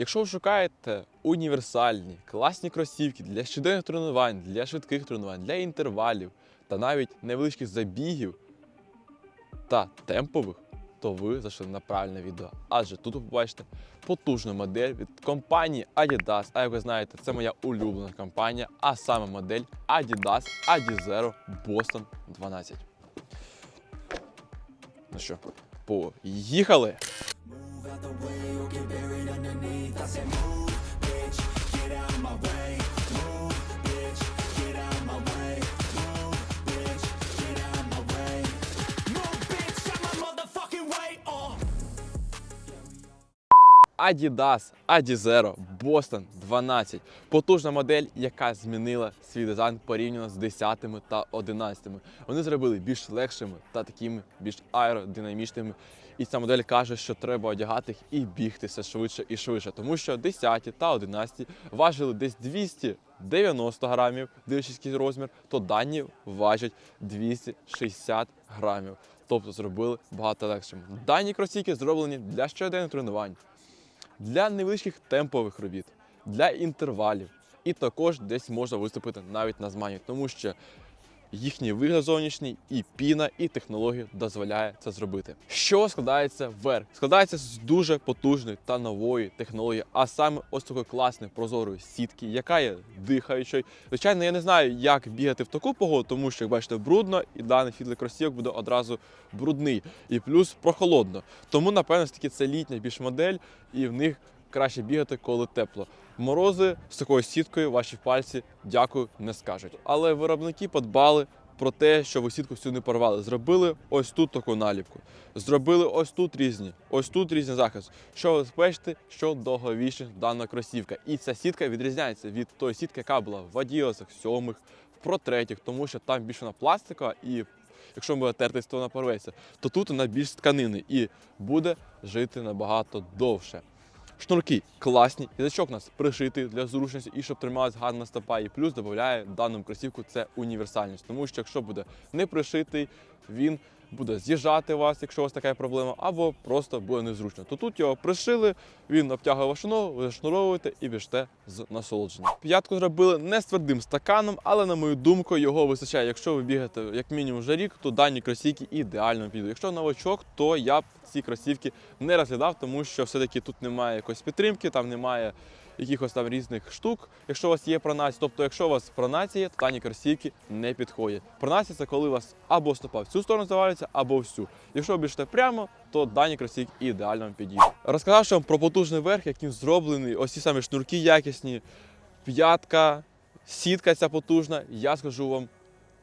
Якщо ви шукаєте універсальні, класні кросівки для щоденних тренувань, для швидких тренувань, для інтервалів та навіть невеличких забігів та темпових, то ви зайшли на правильне відео. Адже тут ви побачите потужну модель від компанії Adidas. А як ви знаєте, це моя улюблена компанія, а саме модель Adidas Adizero Boston 12. Ну що, поїхали! Adidas Adizero Boston 12. Потужна модель, яка змінила свій дизайн порівняно з 10 та 11. Вони зробили більш легшими та такими більш аеродинамічними. І ця модель каже, що треба одягати їх і бігти все швидше і швидше, тому що 10 та 11 важили десь 290 грамів, дивлячись розмір, то дані важать 260 грамів. Тобто зробили багато легшими. Дані кросівки зроблені для щоденних тренувань, для невеличких темпових робіт, для інтервалів. І також десь можна виступити навіть на змаганнях, тому що їхній вигляд зовнішній, і піна, і технологія дозволяє це зробити. Що складається верх? Складається з дуже потужної та нової технології, а саме ось такої класної прозорої сітки, яка є дихаючою. Звичайно, я не знаю, як бігати в таку погоду, тому що, як бачите, брудно, і даний фідлий кросівок буде одразу брудний і плюс прохолодно. Тому, напевно, таки це літня більш модель, і в них краще бігати, коли тепло. Морози з такою сіткою ваші пальці дякую не скажуть. Але виробники подбали про те, що ви сітку всю не порвали. Зробили ось тут таку наліпку. Зробили ось тут різні, ось тут різний захист. Що ви забезпечити, що довговічна дана кросівка. І ця сітка відрізняється від тої сітки, яка була в адіосах, сьомих, в протретіх, тому що там більше вона пластикова і. Якщо ми тертись, то вона порветься, то тут вона більш тканини і буде жити набагато довше. Шнурки класні, язичок у нас пришитий для зручності і щоб трималась гарна стопа. І плюс додає даному кросівку це універсальність. Тому що якщо буде не пришитий, він буде з'їжджати вас, якщо у вас така проблема, або просто буде незручно. То тут його пришили, він обтягує вашу ви зашнуровуєте і біжте з насолодженням. П'ятку зробили не з твердим стаканом, але на мою думку його вистачає. Якщо ви бігаєте як мінімум вже рік, то дані кросівки ідеально підуть. Якщо новачок, то я б ці кросівки не розглядав, тому що все-таки тут немає якоїсь підтримки, там немає якихось там різних штук, якщо у вас є пронація. Тобто, якщо у вас пронація, то дані кросівки не підходять. Пронація це коли у вас або стопа в цю сторону завалюється, або всю. Якщо ви біжите прямо, то дані кросівки ідеально вам підійдуть. Розказавши вам про потужний верх, яким зроблений, ось ці самі шнурки якісні, п'ятка, сітка ця потужна, я скажу вам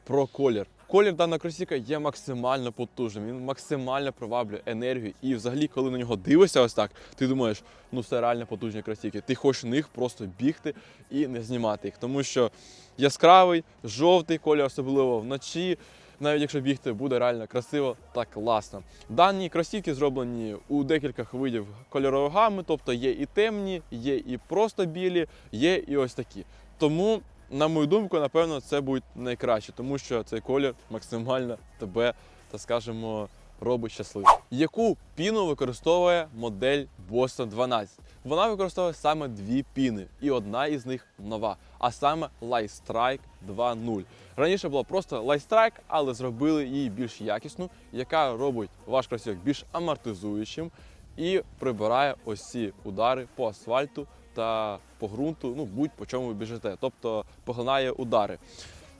про колір. Колір даного кросівка є максимально потужним, він максимально приваблює енергію. І взагалі, коли на нього дивишся ось так, ти думаєш, ну це реально потужні кросівки. Ти хочеш в них просто бігти і не знімати їх. Тому що яскравий, жовтий колір, особливо вночі. Навіть якщо бігти, буде реально красиво та класно. Дані кросівки зроблені у декількох видів кольорової гами, тобто є і темні, є і просто білі, є і ось такі. Тому на мою думку, напевно, це буде найкраще, тому що цей колір максимально тебе, так скажемо, робить щасливим. Яку піну використовує модель Boston 12? Вона використовує саме дві піни, і одна із них нова, а саме Light Strike 2.0. Раніше була просто Light Strike, але зробили її більш якісну, яка робить ваш кросівок більш амортизуючим і прибирає ось ці удари по асфальту та по ґрунту, ну будь по чому ви біжите, тобто поглинає удари.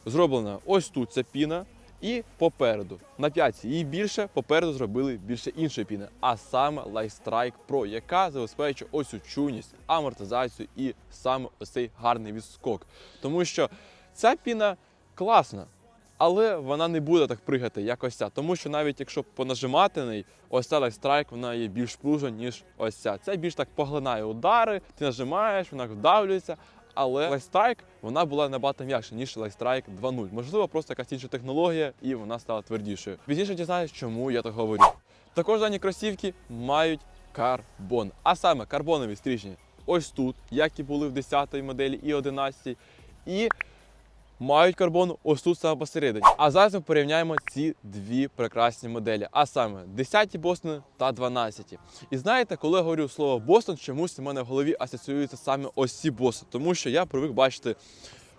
Зроблена ось тут ця піна. І попереду на п'ятці її більше, попереду зробили більше іншої піни, а саме Light Strike Pro, яка забезпечує ось цю чуйність, амортизацію і саме ось цей гарний відскок. Тому що ця піна класна, але вона не буде так пригати, як ось ця. Тому що навіть якщо понажимати на неї, ось ця Strike, вона є більш пружна, ніж ось ця. Ця більш так поглинає удари, ти нажимаєш, вона вдавлюється. Але Strike, вона була набагато м'якша, ніж Strike 2.0. Можливо, просто якась інша технологія, і вона стала твердішою. Пізніше дізнаюсь, чому я так говорю. Також дані кросівки мають карбон, а саме карбонові стрічні ось тут, як і були в 10-й моделі і 11-й. І мають карбон ось тут саме посередині. А зараз ми порівняємо ці дві прекрасні моделі, а саме 10 Бостон та 12. І знаєте, коли я говорю слово Бостон, чомусь у мене в голові асоціюється саме ось ці Бостон, тому що я привик бачити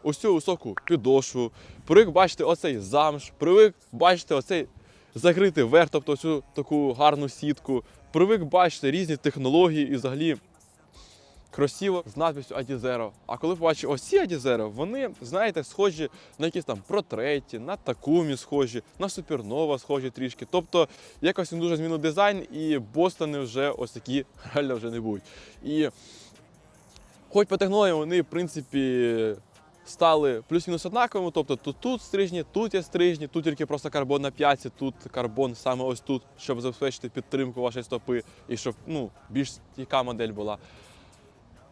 ось цю високу підошву, привик бачити оцей замш, привик бачити оцей закритий верх, тобто цю таку гарну сітку, привик бачити різні технології і взагалі кросівок з надписю Adizero. А коли побачив ось ці Adizero, вони, знаєте, схожі на якісь там протреті, на такумі схожі, на супернова схожі трішки. Тобто якось він дуже змінив дизайн, і Бостони вже ось такі реально вже не будуть. І хоч по технологіям вони, в принципі, стали плюс-мінус однаковими. Тобто тут тут стрижні, тут є стрижні, тут тільки просто карбон на п'ятці, тут карбон саме ось тут, щоб забезпечити підтримку вашої стопи і щоб ну, більш стійка модель була.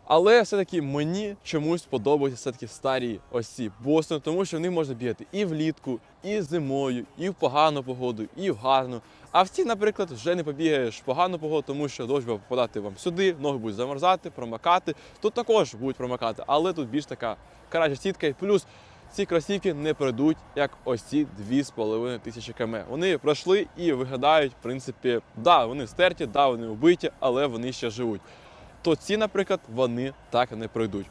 Але все-таки мені чомусь подобаються все-таки старі ось ці Бостон, тому що в них можна бігати і влітку, і зимою, і в погану погоду, і в гарну. А в ці, наприклад, вже не побігаєш в погану погоду, тому що дощ буде попадати вам сюди, ноги будуть замерзати, промокати. Тут також будуть промокати, але тут більш така краща сітка. І плюс ці кросівки не пройдуть, як ось ці 2,5 тисячі км. Вони пройшли і виглядають, в принципі, да, вони стерті, да, вони вбиті, але вони ще живуть то ці, наприклад, вони так не пройдуть.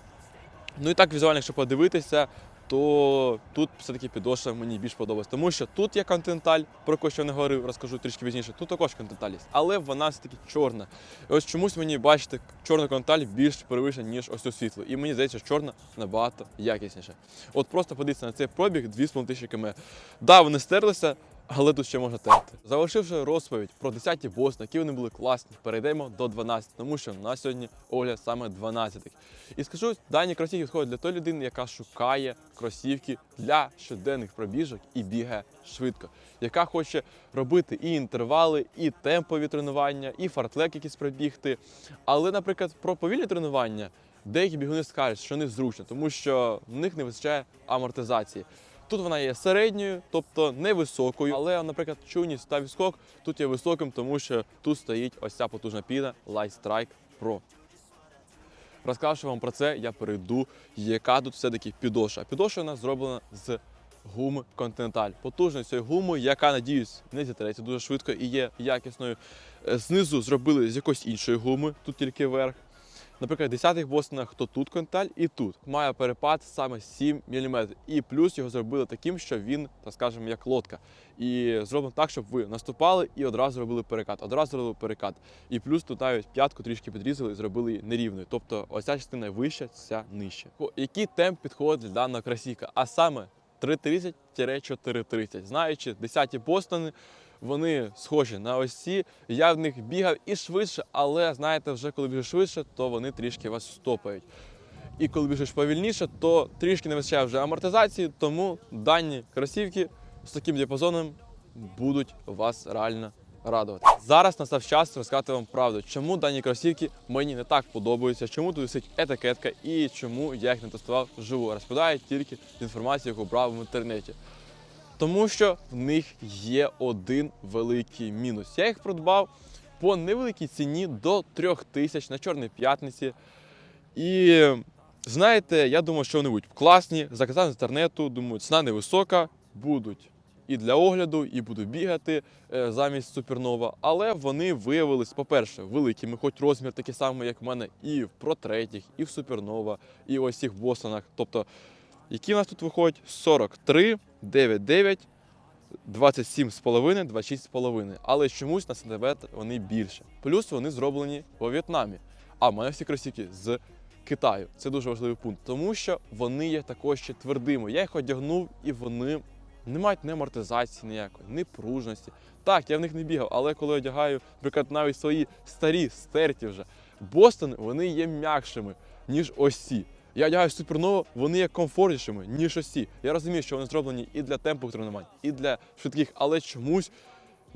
Ну і так візуально, якщо подивитися, то тут все-таки підошва мені більш подобається. Тому що тут є континенталь, про яку ще не говорив, розкажу трішки пізніше. Тут також континенталь є, але вона все-таки чорна. І ось чомусь мені бачите, чорний континенталь більш перевищений, ніж ось у світло. І мені здається, що чорна набагато якісніше. От просто подивіться на цей пробіг 2,5 км. Да, вони стерлися, але тут ще можна терти. Завершивши розповідь про 10 бос, які вони були класні, перейдемо до 12, тому що на сьогодні огляд саме 12. І скажу, дані кросівки входять для тої людини, яка шукає кросівки для щоденних пробіжок і бігає швидко, яка хоче робити і інтервали, і темпові тренування, і фартлек якийсь пробігти. Але, наприклад, про повільні тренування деякі бігуни скажуть, що не зручно, тому що в них не вистачає амортизації. Тут вона є середньою, тобто невисокою, але, наприклад, чуйність та відскок тут є високим, тому що тут стоїть ось ця потужна піна Light Strike Pro. Розкажу вам про це, я перейду, яка тут все-таки підошва. Підошва у нас зроблена з гуми Continental. Потужність цієї гуми, яка, надіюсь, не зітреться дуже швидко і є якісною. Е, Знизу зробили з якоїсь іншої гуми, тут тільки верх. Наприклад, в 10-х бостонах то тут конталь і тут. Має перепад саме 7 мм. І плюс його зробили таким, що він, так скажемо, як лодка. І зроблено так, щоб ви наступали і одразу робили перекат. Одразу зробили перекат. І плюс тут навіть п'ятку трішки підрізали і зробили її нерівною. Тобто ось ця частина вища, ця нижча. Який темп підходить для даного кросівка? А саме 3.30-4.30. Знаючи 10-ті бостони, вони схожі на ось ці. Я в них бігав і швидше, але знаєте, вже коли біжиш швидше, то вони трішки вас стопають. І коли біжиш повільніше, то трішки не вистачає вже амортизації, тому дані кросівки з таким діапазоном будуть вас реально радувати. Зараз настав час розказати вам правду, чому дані кросівки мені не так подобаються, чому тут висить етикетка і чому я їх не тестував вживу. Розповідаю тільки з інформацією, яку брав в інтернеті. Тому що в них є один великий мінус. Я їх придбав по невеликій ціні до 3000 тисяч на Чорній п'ятниці. І знаєте, я думав, що вони будуть класні. Заказав з інтернету, думаю, ціна невисока, будуть і для огляду, і буду бігати е, замість супернова. Але вони виявились, по-перше, великими, хоч розмір такий самий, як в мене, і в протретіх, і в супернова, і ось цих бостонах. Тобто, які в нас тут виходять? 43, 99, 27,5, 26,5. Але чомусь на сантиметр вони більше. Плюс вони зроблені у В'єтнамі. А в мене всі кросівки з Китаю. Це дуже важливий пункт, тому що вони є також ще твердими. Я їх одягнув і вони не мають ні амортизації ніякої, ні пружності. Так, я в них не бігав, але коли одягаю, наприклад, навіть свої старі, стерті вже, Бостони, вони є м'якшими, ніж ось ці. Я одягаю суперново, вони є комфортнішими, ніж ось ці. Я розумію, що вони зроблені і для темпових тренувань, і для швидких, але чомусь.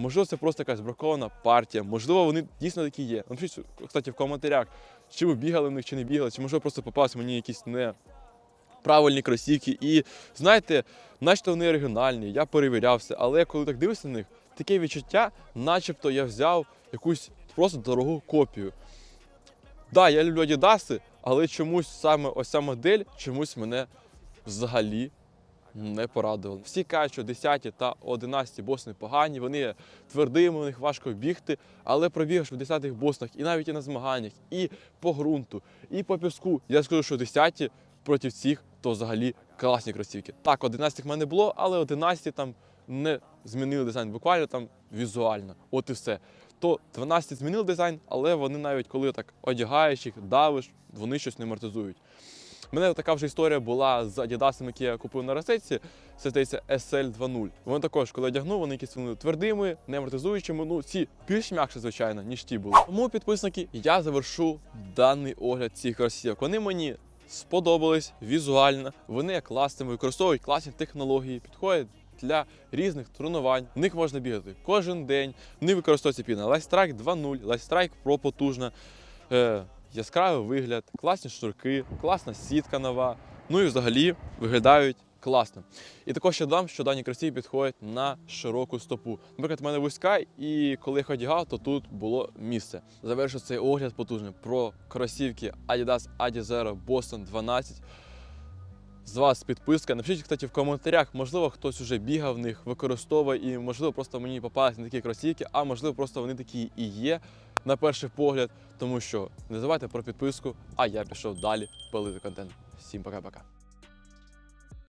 Можливо, це просто якась бракована партія, можливо, вони дійсно такі є. Напишіть, кстати, в коментарях, чи ви бігали в них, чи не бігали, чи можливо просто попалися мені якісь не правильні кросівки. І знаєте, начебто вони оригінальні, я перевірявся, але коли так дивишся на них, таке відчуття, начебто я взяв якусь просто дорогу копію. Да, я люблю Адідаси, але чомусь саме ось ця модель чомусь мене взагалі не порадували. Всі кажуть, що 10 та 11 босни погані, вони твердими, у них важко бігти, але пробігаш в 10-х боснах і навіть і на змаганнях, і по ґрунту, і по піску. Я скажу, що 10 проти цих то взагалі класні кросівки. Так, 11 в мене було, але 11 там не змінили дизайн буквально там візуально. От і все. То 12 змінили дизайн, але вони навіть коли так одягаєш їх, давиш, вони щось не амортизують. У мене така вже історія була з Adidas, які я купив на розетці. Це здається SL 2.0. Вони також, коли одягнув, вони якісь вони твердими, не амортизуючими. Ну, ці більш м'якше, звичайно, ніж ті були. Тому, підписники, я завершу даний огляд цих кросівок. Вони мені сподобались візуально. Вони є класними, використовують класні технології, підходять для різних тренувань. В них можна бігати кожен день. Вони використовуються піна Strike 2.0, Light Strike Pro потужна. Е, яскравий вигляд, класні шнурки, класна сітка нова. Ну і взагалі виглядають класно. І також я дам, що дані кросівки підходять на широку стопу. Наприклад, в мене вузька, і коли я одягав, то тут було місце. Завершу цей огляд потужний про кросівки Adidas Adizero Boston 12. З вас підписка. Напишіть, кстати, в коментарях, можливо, хтось уже бігав в них, використовує, і можливо, просто мені попались на такі кросівки, а можливо, просто вони такі і є на перший погляд. Тому що не забувайте про підписку, а я пішов далі пилити контент. Всім пока-пока.